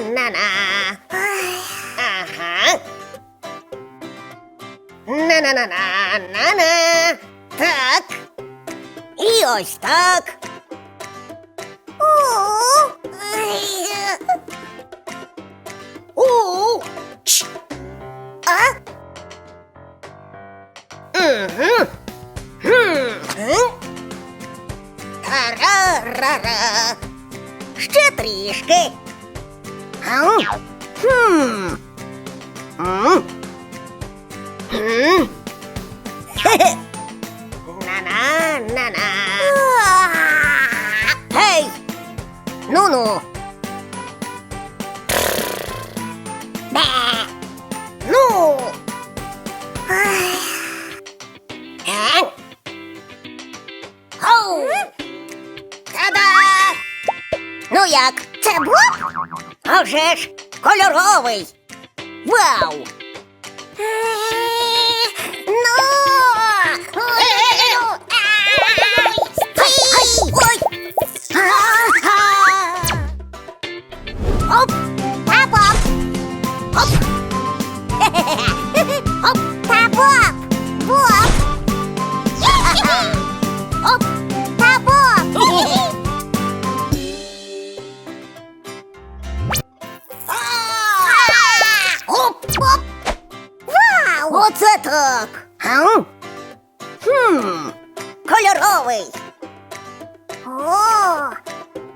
На-на-на-на-на. Ага. На-на-на-на-на-на. Так. І ось. Чш. А? Угу. Хм. Трішки. Ау. Хм. М. М. Хе-хе. На-на-на-на. Гей! Ну-ну. Бе. Ну. Е? Хоу! Та-да! Ну як? Це Боб? А вже ж кольоровий. Вау! Так! Ау? Хм, кольоровий. О,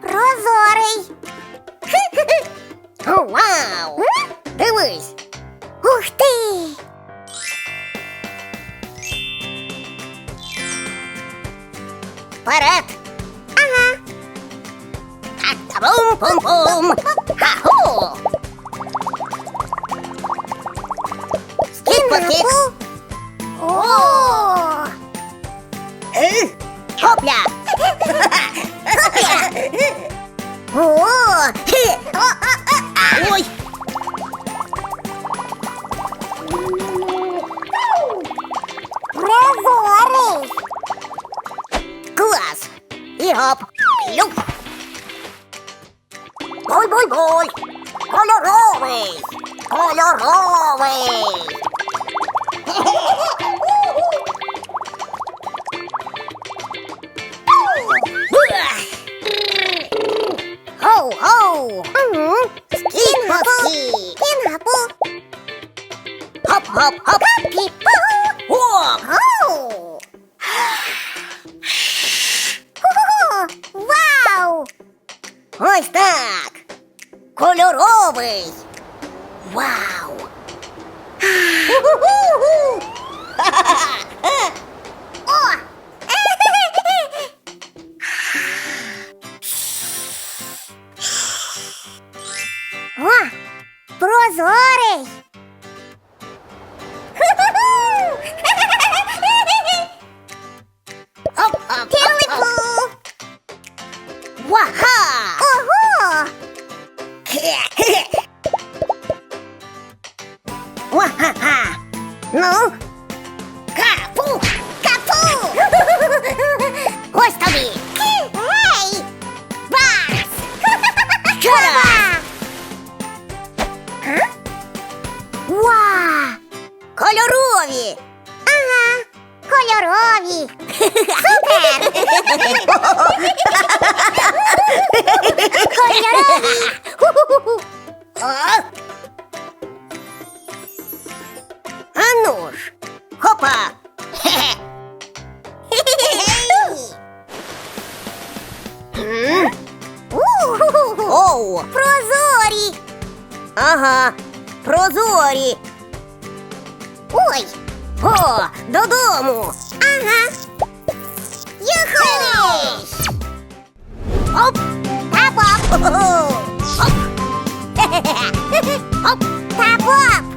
прозорий. О, вау! Дивись. Ух ти! Вперед! Ага. Так, бум-бум-бум! Ха-ху! Скіп-скіп! О! Е, Хопля! Хопля! О! хе, о-о-о-а! Ой! Прозорий! Клас! І гоп! Люк! Буль-буль-буль! Кольоровий! Кольоровий! Хоп-хоп-хоп! Піпу! О! Хоу! Вау! Ось так! Кольоровий! Вау! Ага, прозорі! Ой! О, додому! Ага! Юху! Оп! Та-боп! Оп! Оп! Та-боп!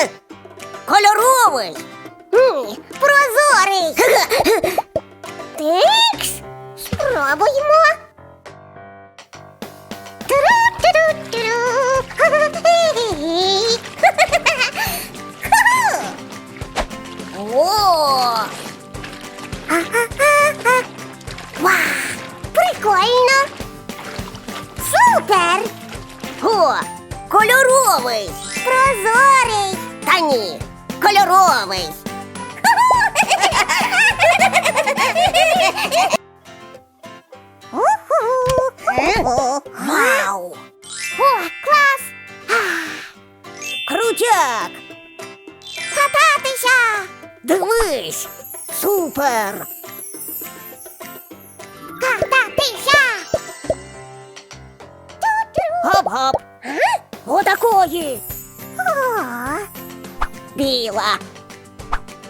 Е, Кольоровий. М, Прозорий. Тик. Граємо. Тру-тру-тру. О! Вау! Прикольно! Супер! О, кольоровий! Прозорий! Та ні, кольоровий! Вау! О, клас! Крутяк! Кататися! Дивись! Супер! Кататися! Гоп-гоп! Отакої! Біла!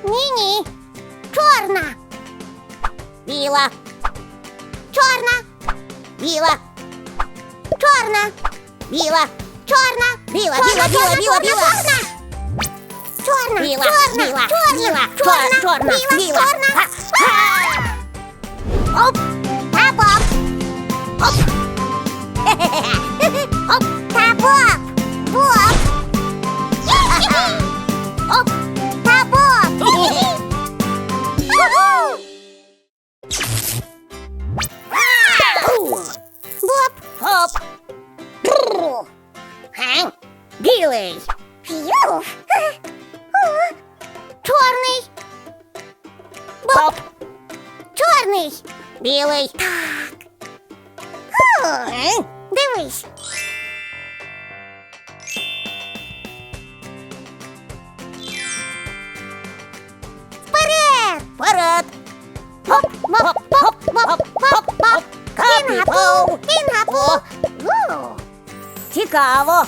Ні-ні! Чорна! Біла! Чорна! Біла! Чорна! Біла! Чорна! Біла, біла, біла, біла, біла! Чорна! Біла, чорна, біла, чорна, чорна, чорна, біла, чорна! Оп! Та-боп! Оп! Оп! Та-боп! Боп! Чорний! Білий! Так! Дивись! Вперед! Вперед! Хоп, хоп, хоп, хоп, хоп, хоп! Капіпов! Кінгапу! Цікаво!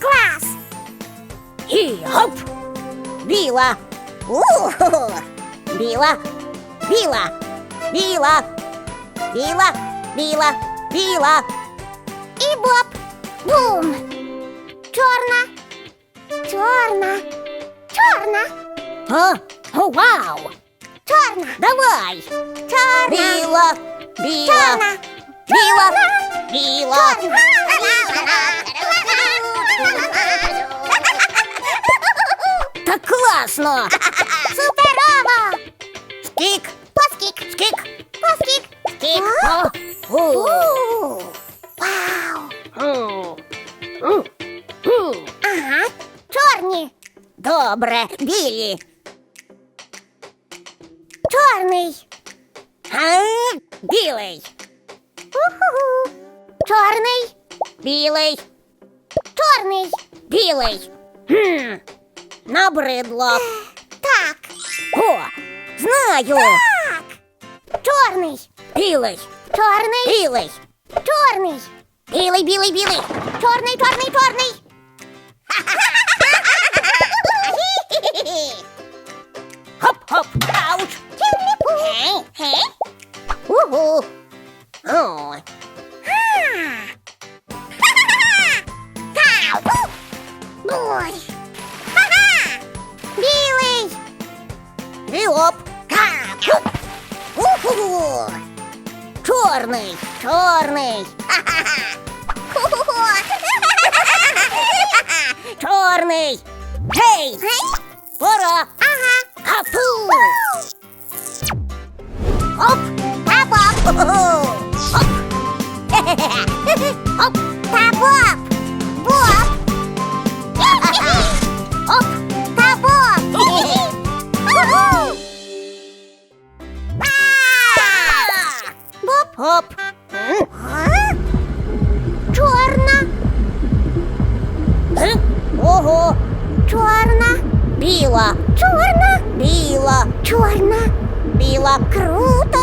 Клас! І гоп! Біла! У-ху-ху! Біла! Біла! Біла! Біла! Біла! Біла! І боп! Бум! Чорна! Чорна! Чорна! А? О, вау! Чорна! Давай! Чорна! Біла! Біла! Чорна! Біла! Біла! Так класно! Суперово! Скік! Поскік! Скік! Поскік! Скік! О! О! Вау! М. М. М. Ага, чорні. Добре, білі. Чорний. А, білий. Уху. Чорний. Білий. Чорний. Білий. Хм. Набридло. Так. О, знаю. Так. Чорний. Білий. Чорний. Білий. Чорний. Білий, білий, білий. Чорний, чорний, чорний. Хоп-хоп. Ауч. Гей, гей. Угу. Ой. Ой. Чорний, чорний. Чорний. Гей! Пора! Ага! Апу! Оп! Та-боп! Оп! Оп! Та-боп! Боп! Біла! Круто!